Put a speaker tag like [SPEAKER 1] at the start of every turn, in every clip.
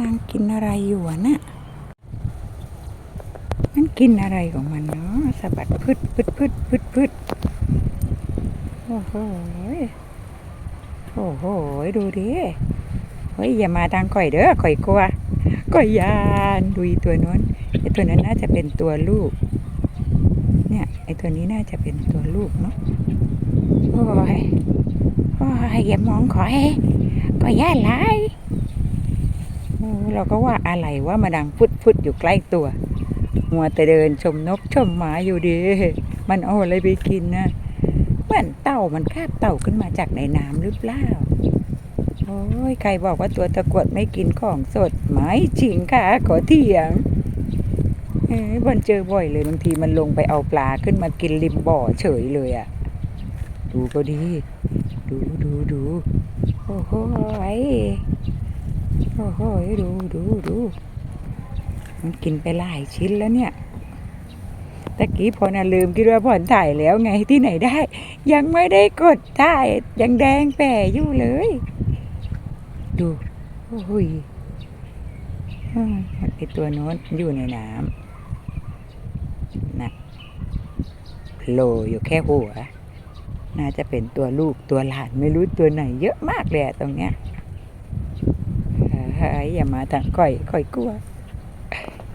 [SPEAKER 1] นางกินอะไรอยู่อะน่ะมันกินอะไรของมันเนาะสะบัดพืดพืดพืดพืดพืดโอ้โหโอ้โหดูดิเฮ้ยอย่ามาทางข่อยเด้อข่อยกลัวข่อยยานดูอีตัวนู้นไอตัวนั้นน่าจะเป็นตัวลูก เนี่ยไอตัวนี้น่าจะเป็นตัวลูกเนาะโอ้ยโอ้ยอย่ามองขอยก็ย่าหลาย เราก็ว่าอะไรว่ามาดังฟุดฟุดอยู่ใกล้ตัวมัวแต่เดินชมนกชมหมาอยู่ดี มันเอาอะไรไปกินนะเหมือนเต่ามันคาบเต่าขึ้นมาจากในน้ำหรือเปล่าโอ้ยใครบอกว่าตัวตะกวดไม่กินของสดไม่จริงค่ะ ขอเถียงเอ้ยวันเจอบ่อยเลยบางทีมันลงไปเอาปลาขึ้นมากินริมบ่อเฉยเลยอะ่ะ ดูก็ดี ดูดูดูโอ้โหย โอ้โหดูดูดูมันกินไปหลายชิ้นแล้วเนี่ยตะกี้พอน่ะลืมคิดว่าผ่อนถ่ายแล้วไงที่ไหนได้ ยังไม่ได้กดถ่ายยังแดงแป่อยู่เลย ดูโอ้ยไอตัวโน้นอยู่ในน้ำนะโผล่อยู่แค่หัว น่าจะเป็นตัวลูกตัวหลานไม่รู้ตัวไหนเยอะมากเลยตรงเนี้ย เฮ้ยอย่ามาทางก่อยก่อยกลัว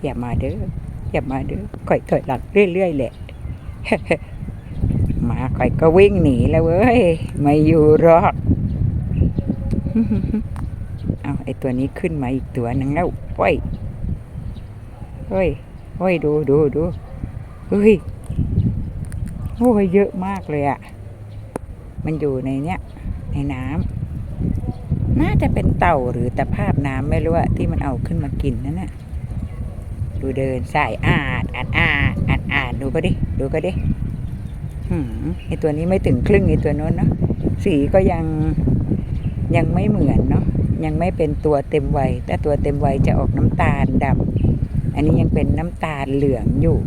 [SPEAKER 1] อย่ามาเด้ออย่ามาเด้อก่อยถอยหลังเรื่อยๆแหละหมาก่อยก็วิ่งหนีแล้วเว้ยไม่อยู่หรอกเอาไอตัวนี้ขึ้นมาอีกตัวหนึงแล้วเฮ้ยเฮ้ยเฮ้ยดูดูดูเฮ้ยโอ้ยเยอะมากเลยอะมันอยู่ในเนี้ยในน้ำ น่าจะเป็นเต่าหรือตะภาพน้ำไม่รู้อะที่มันเอาขึ้นมากินนั่นน่ะดูเดินสายอาดอาดอาดอาดอาดดูก็ดิ ดูก็ดิหืมไอตัวนี้ไม่ถึงครึ่งไอตัวโน้นเนาะสีก็ยังยังไม่เหมือนเนาะยังไม่เป็นตัวเต็มวัยแต่ตัวเต็มวัยจะออกน้ำตาลดำอันนี้ยังเป็นน้ำตาลเหลืองอยู่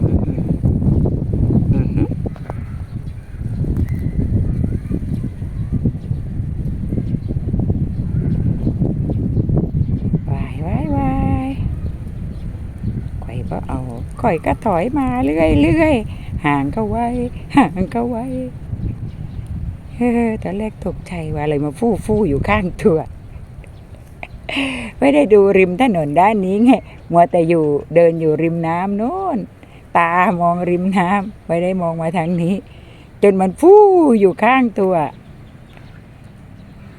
[SPEAKER 1] อืมอืม วายวายวายข่อยก็เอา ข่อยก็ถอยมาเรื่อยเรื่อยห่างก็ไว้ ห่างก็ไว้เฮ้อตอนแรกตกใจว่าอะไรมาฟู่ฟู่อยู่ข้างตัวไม่ได้ดูริมถนนด้านนี้ไงมัวแต่อยู่เดินอยู่ริมน้ำโน้นตามองริมน้ำไม่ได้มองมาทางนี้ จนมันฟู่อยู่ข้างตัว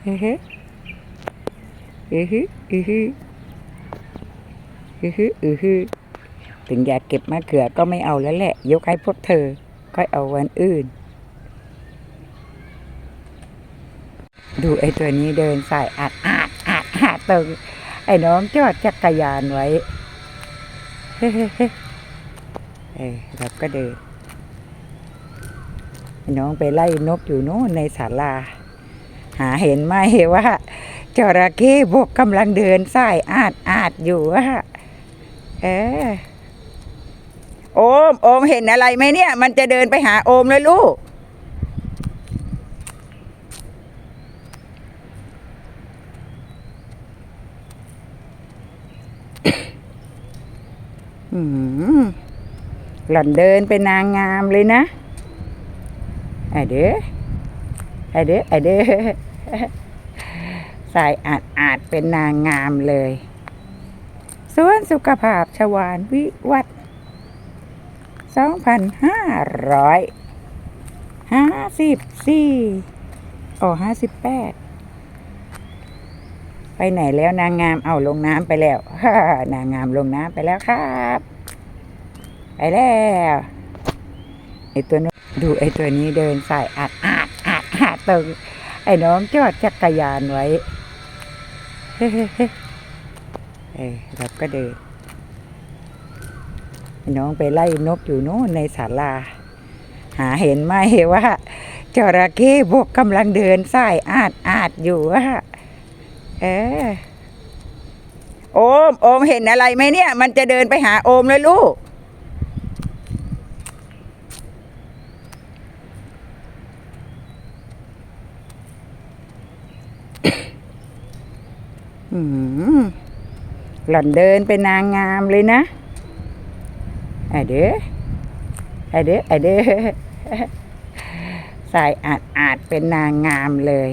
[SPEAKER 1] เฮ้ออือฮึอือฮึอือฮึอือฮึ ถึงอยากเก็บมะเขือก็ไม่เอาแล้วแหละ ยกให้พวกเธอ ค่อยเอาวันอื่น ดูไอ้ตัวนี้เดินสายอาดอาดอาดอาดตึงไอ้น้องจอดจักรยานไว้เฮ้เฮ้เออเราก็เดินน้องไปไล่นกอยู่โน่นในศาลา หาเห็นไหมว่าจระเข้บกกำลังเดินสายอาดอาดอยู่อะเออ โอม โอมเห็นอะไรไหมเนี่ย มันจะเดินไปหาโอมเลยลูก หล่อนเดินเป็นนางงามเลยนะไอเด้อไอเด้อไอเด้อสายอาดอาดเป็นนางงามเลยสวนสุขภาพชวานวิวัฒ สองพันห้าร้อยห้าสิบสี่โอ้ห้าสิบแปดไปไหนแล้วนางงามเอาลงน้ำไปแล้วนางงามลงน้ำไปแล้วครับ ไปแล้วไอตัวนู้นดูไอตัวนี้เดินสายอาดอาดอาดอาดตึงไอ้น้องจอดจักรยานไว้เฮ้เออเราก็เดิน น้องไปไล่นกอยู่โน่นในศาลา หาเห็นไหมว่าจระเข้บกกำลังเดินสายอาดอาดอยู่อะเออโอมโอมเห็นอะไรไหมเนี่ย มันจะเดินไปหาโอมเลยลูกออืมหล่อนเดินเป็นนางงามเลยนะ อเด้ออเด้ออเด้อสายอาดอาดเป็นนางงามเลย